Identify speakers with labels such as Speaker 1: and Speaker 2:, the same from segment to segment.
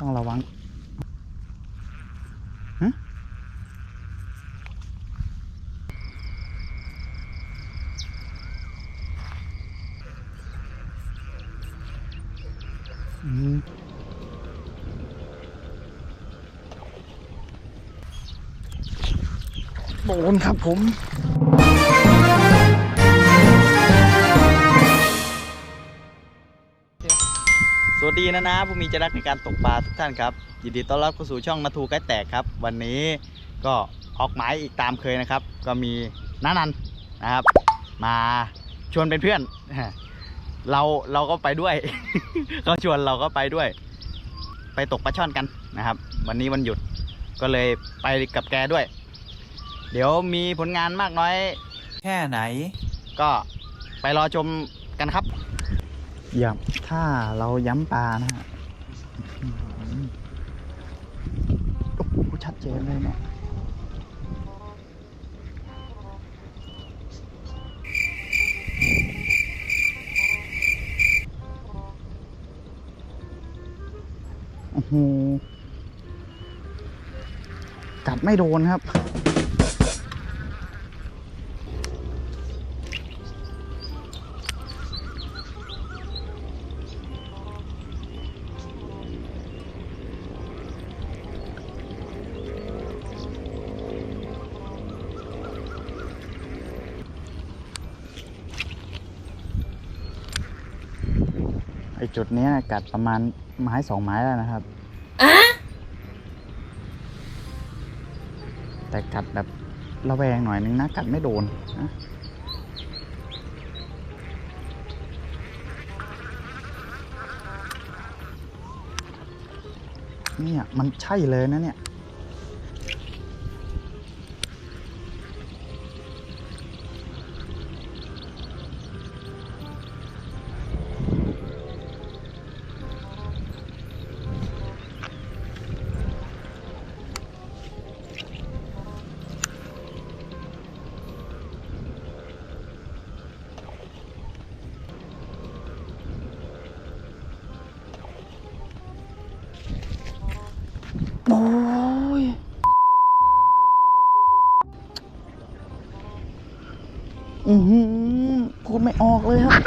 Speaker 1: ต้องระวังฮะอืมโดนครับผม วัสดีนะนะผู้มีใจรักในการตกปลาทุกท่านครับยินดีต้อนรับเข้าสู่ช่องนาทูใกล้แตกครับ วันนี้ก็ออกหมายอีกตามเคยนะครับ ก็มีน้านันนะครับ มาชวนเป็นเพื่อน เราเราก็ไปด้วย เขาชวนเราก็ไปด้วย ไปตกปลาช่อนกันนะครับ วันนี้วันหยุดก็เลยไปกับแกด้วย เดี๋ยวมีผลงานมากน้อย
Speaker 2: แค่ไหน
Speaker 1: ก็ไปรอชมกันครับอ ย่าถ้าเราย้ำปลานะฮะโอ้โหชัดเจนเลยเนี่โอ้โหกัดไม่โดนครับ จุดเนี้ยกัดประมาณไม้สองไม้แล้วนะครับแต่กัดแบบระแวงหน่อยนึงนะกัดไม่โดนนะเนี่ยมันใช่เลยนะเนี่ย โอ้ยอือหือพูดไม่ออกเลยครับ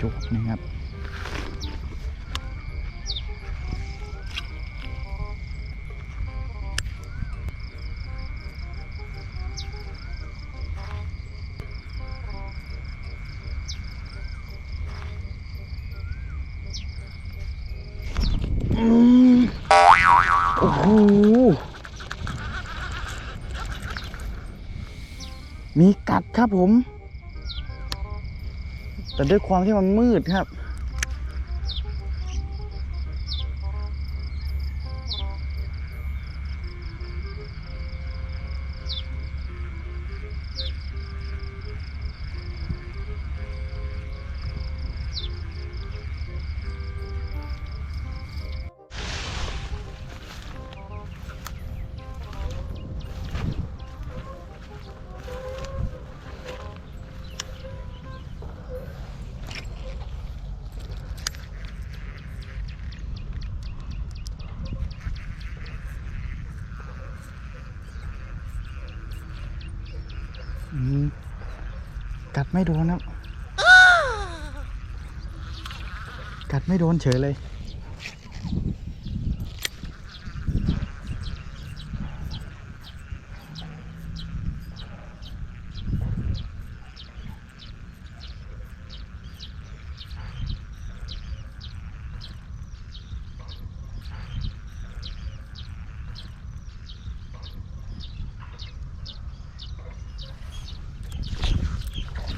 Speaker 1: จุกนะครับ อ้โหมีกัดครับผม แต่ด้วยความที่มันมืดครับ กัดไม่โดนครับ กัดไม่โดนเฉยเลย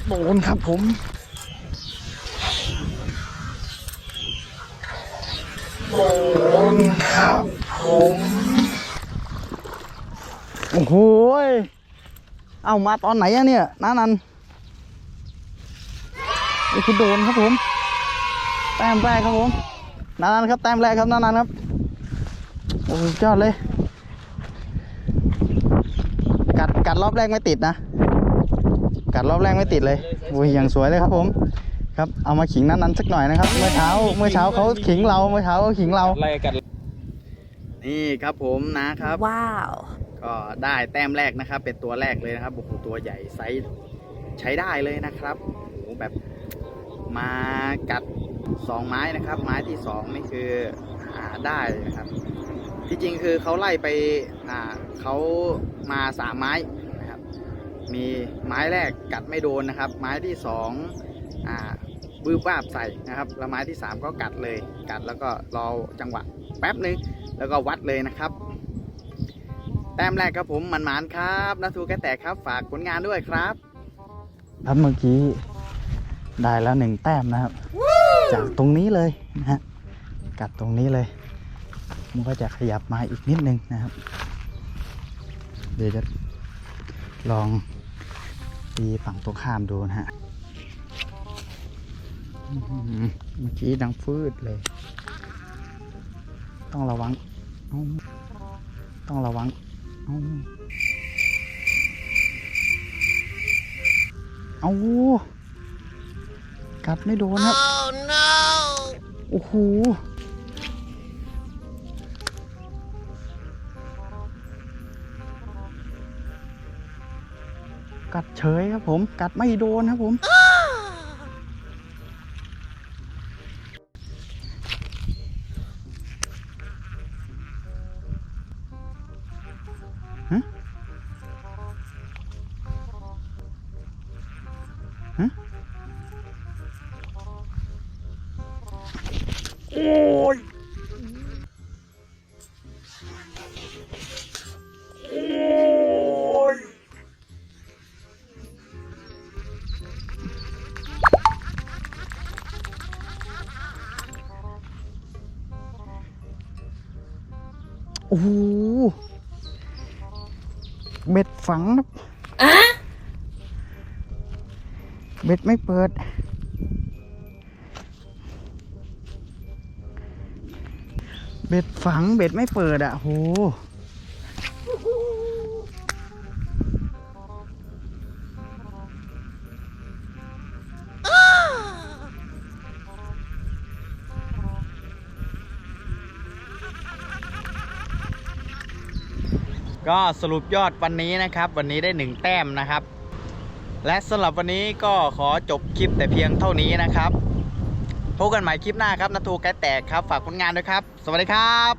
Speaker 1: โดนครับผม โดนครับผม โอ้โหยเอามาตอนไหนอะเนี่ยน้านันนี่คือโดนครับผม แต้มแรกครับผมน้านันครับแต้มแรกครับน้านันครับ โอ้ยยอดเลย กัดกัดรอบแรกไม่ติดนะ กัดรอบแรกไม่ติดเลยโอ้ยอย่างสวยเลยครับผม ครับเอามาขิงนั้นนั้นๆสักหน่อยนะครับ เมื่อเช้าเมื่อเช้าเขาขิงเราเมื่อเช้าเขาขิงเรา
Speaker 2: ไล่กัน
Speaker 1: นี่ครับผมนะครับ
Speaker 3: Wow.
Speaker 1: ก็ได้แต้มแรกนะครับ เป็นตัวแรกเลยนะครับโอ้โหตัวใหญ่ไซส์ใช้ได้เลยนะครับโอ้โหแบบมากัดสองไม้นะครับ ไม้ที่สองนี่คือหาได้นะครับ ที่จริงคือเขาไล่ไปอ่าเขามาสามไม้นะครับ มีไม้แรกกัดไม่โดนนะครับ ไม้ที่สองอ่าบืบวาบใส่นะครับแล้วไม้ที่สามก็กัดเลย กัดแล้วก็รอจังหวะแป๊บนึงแล้วก็วัดเลยนะครับ แต้มแรกครับผมมันหมานครับนาทูแกแตกครับฝากผลงานด้วยครับ ครับเมื่อกี้ได้แล้วหนึ่งแต้มนะครับ จากตรงนี้เลยนะฮะกัดตรงนี้เลย มันก็จะขยับมาอีกนิดนึงนะครับ เดี๋ยวจะลอง ตีฝั่งตรงข้ามดูนะฮะอื้อหือเมื่อกี้ดังฟืดเลย ต้องระวังเอ้าต้องระวังเอ้าเอากัดไม่โดนครับ
Speaker 3: Oh no.
Speaker 1: โอ้โห เฉยครับผมกัดไม่โดนครับผมฮะฮะโอ้ย โอ้โหเบ็ดฝังนะเบ็ดไม่เปิด เบ็ดฝังเบ็ดไม่เปิดอะโห ก็สรุปยอดวันนี้นะครับ วันนี้ได้หนึ่งแต้มนะครับ และสำหรับวันนี้ก็ขอจบคลิปแต่เพียงเท่านี้นะครับพบกันใหม่คลิปหน้าครับนาทูแกแตกครับ ฝากผลงานด้วยครับ สวัสดีครับ